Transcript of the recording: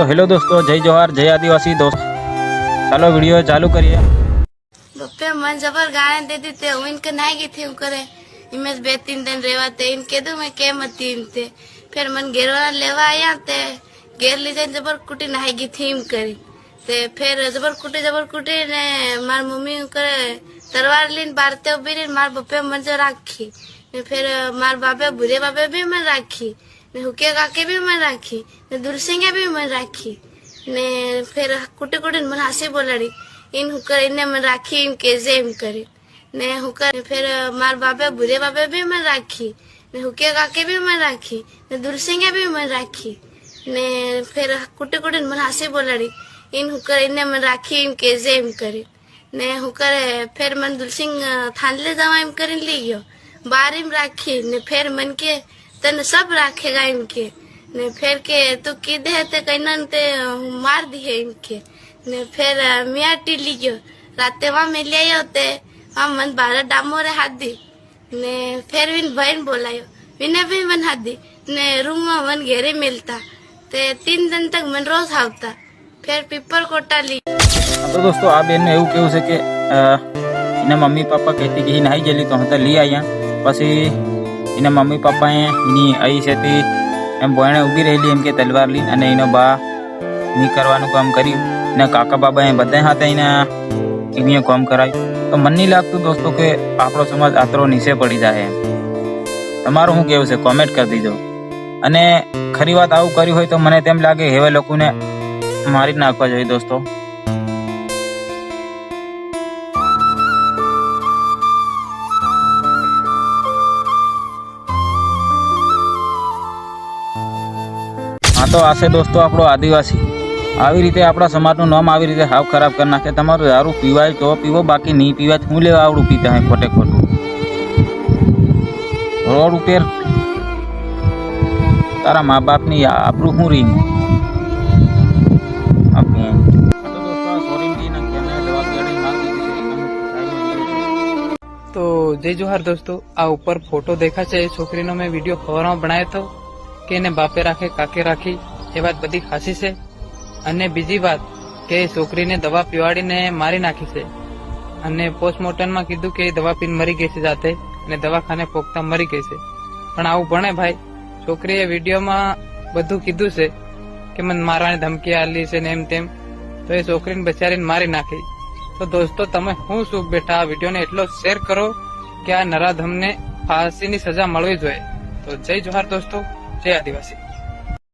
તો હેલો દોસ્તો જય જવાહર જય આદિવાસી દોસ્ત ચાલો વિડીયો ચાલુ કરીએ बप्पे मन जबर गाने दे देते हूँ इनके नहीं गई थी करे इमेज बे तीन दिन रेवा थे इनके दो मैं के मत तीन थे फिर मन घेरवा लेवा आया ते घेर ली जाए जबर कुटी नहीं गई थी इम करी ते फिर जबर कुटी जबर कुटी ने मार मम्मी करे तलवार लीन बारते उभी रही मार बप्पे मन जो राखी ने फिर मार बाबे बुरे बाबे भी मन राखी ને હુકિયા કાકે બી મને રાખી ને દુલસિંગે બી મને રાખી ને ફેર કુટે કુટીને મને હાસી બોલાડી એને હું કરીને મને રાખી એમ કે જે એમ કરી ને હું કરી ફેર માર બાપે ભૂરે બાપે બી મને રાખી ને હુકિયા કાકે બી મને રાખી ને દુલસિંગે બી મને રાખી ને ફેર કુટે કુટીને મને હાસી બોલાડી એને હું કરીને મને રાખી એમ કે જે એમ કરી ને હું કરે ફેર મને દુલસિંગ થાંડલે જવા એમ કરીને લઈ ગયો બાર એમ રાખી ને ફેર મન કે तने सब रखेगा इनके ने फिर के तू की दे ते कहन ते मार दिए इनके ने फिर मियाँ टिली गयो राते वहाँ मिल आयो ते वहाँ मन बारह डामो रे हाथ दी ने फिर विन बहन बोलायो विने भी मन हाथ दी ने रूम में मन घेरे मिलता તે તીન દિન તક મને રોજ આવતા ફેર પીપર કોટા લી તો દોસ્તો આ બેનનું એવું કેવું છે કે એના મમ્મી પપ્પા કહેતી કે નાઈ ગયેલી તો હતા લઈ આવ્યા પછી એના મમ્મી પપ્પાએ એની અહીં છે એમ બોયણે ઊભી રહેલી એમ કે તલવાર લઈને અને એનો બા ની કરવાનું કામ કર્યું. એના કાકા બાબાએ બધા હાથે એને એમને કામ કરાવ્યું. તો મને નહીં લાગતું દોસ્તો કે આપણો સમાજ આતરો નીચે પડી જાય તમારું શું કેવું છે? કોમેન્ટ કરી દીધો અને ખરી વાત આવું કર્યું હોય તો મને તેમ લાગે, હવે લોકોને મારી નાખવા જોઈએ દોસ્તો. હા તો આશે દોસ્તો આપણો આદિવાસી. આવી રીતે આપણા સમાજનું નામ આવી રીતે હાવ ખરાબ કરી નાખે. તમારું દારૂ પીવાય તો પીવો, બાકી નહીં પીવાય હું લેવા આવડું પીતા હોય ખોટે ખોટું રોડ ઉપર તારા મા બાપની આપણું શું રહી આ તો આ જય જોહાર દોસ્તો. આ ઉપર ફોટો દેખા છે એ છોકરીનો મેં વીડિયો ખબરમાં બનાવ્યો હતો કે એને બાપે રાખે, કાકે રાખી, એ વાત બધી ખાસી છે. અને બીજી વાત કે છોકરીને દવા પીવાડીને મારી નાખી છે. અને પોસ્ટમોર્ટમમાં કીધું કે દવા પીને મરી ગઈ છે જાતે, અને દવાખાને પોગતા મરી ગઈ છે. પણ આવું ભણે ભાઈ, છોકરીએ વિડીયોમાં બધું કીધું છે કે મને મારવાની ધમકી આલી છે ને એમ તેમ. તો એ છોકરીને બચારીને મારી નાખી. તો દોસ્તો, તમે હું શું બેઠા આ વિડીયોને એટલો શેર કરો કે આ નરાધમને ફાંસીની સજા મળવી જોઈએ. તો જય જોહાર દોસ્તો. જય આદિવાસી